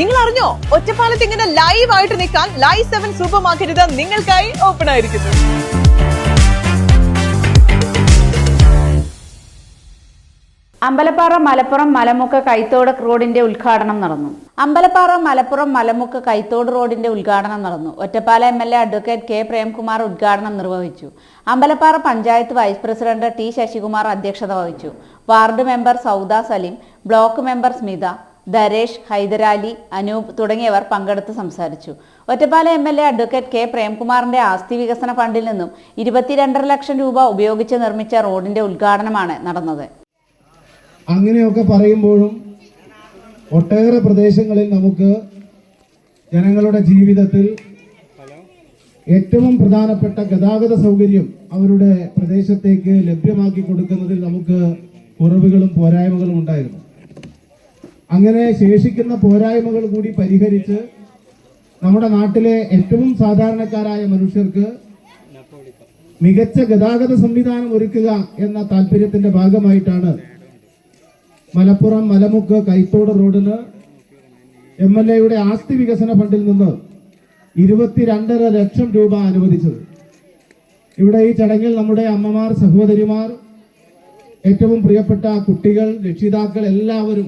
നിങ്ങൾ അറിഞ്ഞോ ഒറ്റപ്പാലത്ത് ഇങ്ങനെ ലൈവ് ആയിട്ട് നിൽക്കാൻ ലൈവ് സെവൻ സൂപ്പർ മാർക്കറ്റ് നിങ്ങൾക്കായി ഓപ്പൺ ആയിരിക്കുന്നു. അമ്പലപ്പാറ മലപ്പുറം മലമുക്ക് കൈത്തോട് റോഡിന്റെ ഉദ്ഘാടനം നടന്നു. അമ്പലപ്പാറ മലപ്പുറം മലമുക്ക് കൈത്തോട് റോഡിന്റെ ഉദ്ഘാടനം നടന്നു. Ottapala M L A advocate K Premkumar ഉദ്ഘാടനം നിർവഹിച്ചു. Ambalappara panchayat vice president T Sasikumar അധ്യക്ഷത വഹിച്ചു. Ward member Sauda Saleem block member Smitha Daresh Hyderali Anoop തുടങ്ങിയവർ പങ്കെടുത്ത് സംസാരിച്ചു. Ottapala M L A advocate K. പ്രേംകുമാറിന്റെ ആസ്തി വികസന ഫണ്ടിൽ നിന്നും ഇരുപത്തിരണ്ടര ലക്ഷം രൂപ ഉപയോഗിച്ച് നിർമ്മിച്ച റോഡിന്റെ ഉദ്ഘാടനമാണ് നടന്നത്. അങ്ങനെയൊക്കെ പറയുമ്പോഴും ഒട്ടേറെ പ്രദേശങ്ങളിൽ നമുക്ക് ജനങ്ങളുടെ ജീവിതത്തിൽ ഏറ്റവും പ്രധാനപ്പെട്ട ഗതാഗത സൗകര്യം അവരുടെ പ്രദേശത്തേക്ക് ലഭ്യമാക്കി കൊടുക്കുന്നതിൽ നമുക്ക് കുറവുകളും പോരായ്മകളും ഉണ്ടായിരുന്നു. അങ്ങനെ ശേഷിക്കുന്ന പോരായ്മകൾ കൂടി പരിഹരിച്ച് നമ്മുടെ നാട്ടിലെ ഏറ്റവും സാധാരണക്കാരായ മനുഷ്യർക്ക് മികച്ച ഗതാഗത സംവിധാനം ഒരുക്കുക എന്ന താല്പര്യത്തിന്റെ ഭാഗമായിട്ടാണ് മലപ്പുറം മലമുക്ക് കൈത്തോട് റോഡിന് എം എൽ എയുടെ ആസ്തി വികസന ഫണ്ടിൽ നിന്ന് ഇരുപത്തിരണ്ടര ലക്ഷം രൂപ അനുവദിച്ചത്. ഇവിടെ ഈ ചടങ്ങിൽ നമ്മുടെ അമ്മമാർ സഹോദരിമാർ ഏറ്റവും പ്രിയപ്പെട്ട കുട്ടികൾ രക്ഷിതാക്കൾ എല്ലാവരും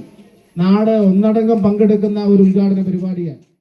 നാട് ഒന്നടങ്കം പങ്കെടുക്കുന്ന ഒരു ഉദ്ഘാടന പരിപാടിയാണ്.